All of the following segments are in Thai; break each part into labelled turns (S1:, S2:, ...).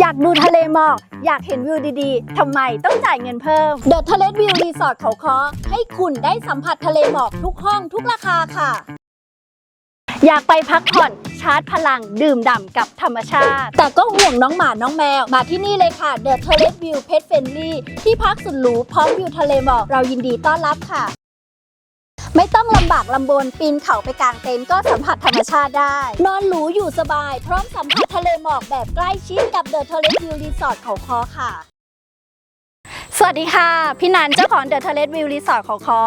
S1: อยากดูทะเลหมอก อยากเห็นวิวดีๆ ทำไมต้องจ่ายเงินเพิ่ม The t e l e s View Resort เขาคอให้คุณได้สัมผัสทะเลหมอกทุกห้องทุกราคาค่ะ อยากไปพักผ่อนชาร์จพลังดื่มด่ำกับธรรมชาติ แต่ก็ห่วงน้องหมาน้องแมว มาที่นี่เลยค่ะ The t e l e s View Pet Friendly ที่พักสุดหรูพร้อมวิวทะเลหมอกเรายินดีต้อนรับค่ะ ไม่ต้องลำบากลำบนปีนเขาไปกลางเต็นท์ก็สัมผัสธรรมชาติได้ นอนหรูอยู่สบาย พร้อมสัมผัสทะเลหมอกแบบใกล้ชิดกับ The t e l e s View Resort เขาคอค่ะ สวัสดีค่ะ พี่นันเจ้าของ The t e l e s View Resort เขาคอ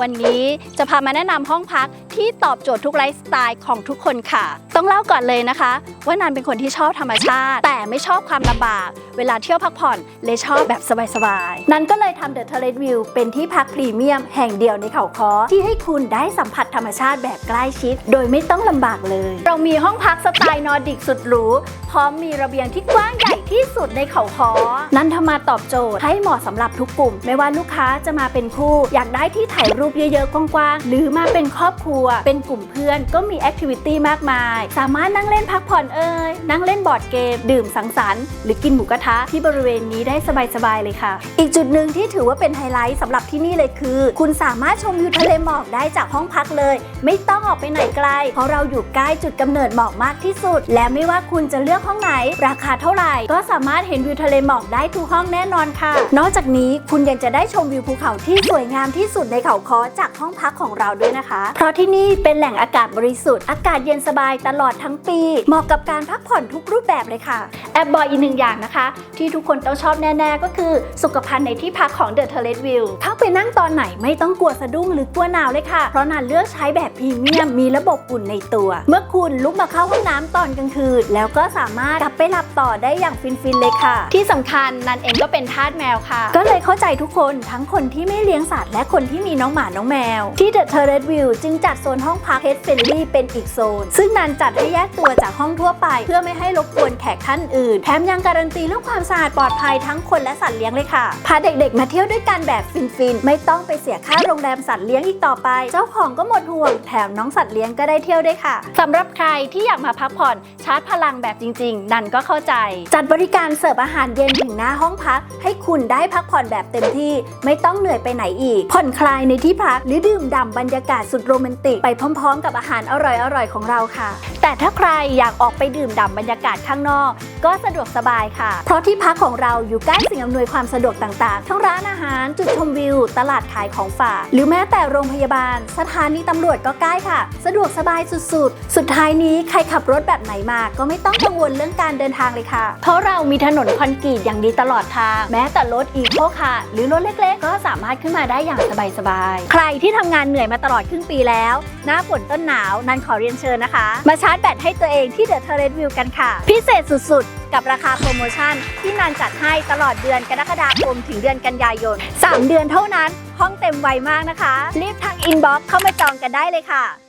S1: วันนี้จะพามาแนะนำห้องพักที่ตอบโจทย์ทุกไลฟ์สไตล์ของทุกคนค่ะ ต้องเล่าก่อนเลยนะคะ ว่านันเป็นคนที่ชอบธรรมชาติ แต่ไม่ชอบความลำบาก เวลาเที่ยวพักผ่อนเลยชอบแบบสบายๆ นันก็เลยทำ The t e l e s View เป็นที่พักพรีเมียมแห่งเดียวในเขาคอที่ให้คุณได้สัมผัสธรรมชาติแบบใกล้ชิด โดยไม่ต้องลำบากเลย เรามีห้องพักสไตล์นอร์ดิกสุดหรูพร้อมมีระเบียงที่กว้างใหญ่ที่สุดในเขาคอนันทำมาตอบโจทย์ให้เหมาะสำหรับทุกกลุ่ม ไม่ว่าลูกค้าจะมาเป็นคู่ อยากได้ที่ถ่ายรูปเยอะๆกว้างๆหรือมาเป็นครอบครัว เป็นกลุ่มเพื่อนก็มีแอคทิวิตี้มากมายสามารถนั่งเล่นพักผ่อนเอ่ยนั่งเล่นบอร์ดเกม ดื่มสังสรรค์หรือกินหมูกระทะที่บริเวณนี้ได้สบายๆเลยค่ะ อีกจุดหนึ่งที่ถือว่าเป็นไฮไลท์สำหรับที่นี่เลยคือ คุณสามารถชมวิวทะเลหมอกได้จากห้องพักเลย ไม่ต้องออกไปไหนไกล เพราะเราอยู่ใกล้จุดกำเนิดหมอกมากที่สุด และไม่ว่าคุณจะเลือกห้องไหน ราคาเท่าไหร่ ก็สามารถเห็นวิวทะเลหมอกได้ทุกห้องแน่นอนค่ะ นอกจากนี้คุณยังจะได้ชมวิวภูเขาที่สวยงามที่สุดในเขาคอจากห้องพักของเราด้วยนะคะ เพราะที่นี่เป็นแหล่งอากาศบริสุทธิ์อากาศเย็นสบายตลอดทั้งปี เหมาะกับการพักผ่อนทุกรูปแบบเลยค่ะ แอบบอกอีกหนึ่งอย่างนะคะ ที่ทุกคนต้องชอบแน่ ๆ ก็คือสุขภัณฑ์ในที่พักของ The t e l e s View เข้าไปนั่งตอนไหนไม่ต้องกลัวสะดุ้งหรือกลัวหนาวเลยค่ะ เพราะนันเลือกใช้แบบพรีเมียมมีระบบอุ่นในตัว เมื่อคุณลุกมาเข้าห้องน้ำตอนกลางคืน แล้วก็สามารถกลับไปหลับต่อได้อย่างฟินๆเลยค่ะ ที่สำคัญนันเองก็เป็นทาสแมวค่ะ ก็เลยเข้าใจทุกคนทั้งคนที่ไม่เลี้ยงสัตว์และคนที่มีน้องหมาน้องแมว ที่ The t e r r a c e View จึงจัดโซนห้องพัก Pet Friendly เป็นอีกโซน ซึ่งนันจัดให้แยกตัวจากห้องทั่วไป เพื่อไม่ให้รบกวนแขกท่านอื่น แถมยังการันตีเรื่องความสะอาดปลอดภัยทั้งคนและสัตว์เลี้ยงเลยค่ะ พาเด็กๆ มาเที่ยวด้วยกันแบบฟินๆ ไม่ต้องไปเสียค่าโรงแรมสัตว์เลี้ยงอีกต่อไป เจ้าของก็หมดห่วง แถมน้องสัตว์เลี้ยงก็ได้เที่ยวด้วยค่ะสำหรับใครที่อยากมาพักผ่อนชาร์จพลังแบบจริง ๆ นันก็เข้าใจ จัดบริการเสิร์ฟอาหารเย็นถึงหน้าห้องพัก ให้คุณได้พักผ่อนแบบเต็มที่ ไม่ต้องเหนื่อยไปไหนอีก ผ่อนคลายในที่พักหรือดื่มด่ำบรรยากาศสุดโรแมนติกไปพร้อม ๆ กับอาหารอร่อยๆของเราค่ะแต่ถ้าใครอยากออกไปดื่มด่ำบรรยากาศข้างนอก ก็สะดวกสบายค่ะ เพราะที่พักของเราอยู่ใกล้สิ่งอำนวยความสะดวกต่างๆ ทั้งร้านอาหาร จุดชมวิว ตลาดขายของฝาก หรือแม้แต่โรงพยาบาล สถานีตำรวจก็ใกล้ค่ะ สะดวกสบายสุดๆ สุดท้ายนี้ใครขับรถแบบไหนมา ก็ไม่ต้องกังวลเรื่องการเดินทางเลยค่ะ เพราะเรามีถนนคอนกรีตอย่างดีตลอดทาง แม้แต่รถอีโคค่ะ หรือรถเล็ก ๆ ก็สามารถขึ้นมาได้อย่างสบายๆ ใครที่ทำงานเหนื่อยมาตลอดครึ่งปีแล้ว หน้าฝนต้นหนาว นันขอเรียนเชิญนะคะ มาชาร์จแบตให้ตัวเองที่เดอะเทเรนวิวกันค่ะ พิเศษสุดๆ กับราคาโปรโมชั่น ที่นันจัดให้ตลอดเดือนกรกฎาคมถึงเดือนกันยายน 3 เดือนเท่านั้น ห้องเต็มไวมากนะคะ รีบทางอินบ็อกซ์เข้ามาจองกันได้เลยค่ะ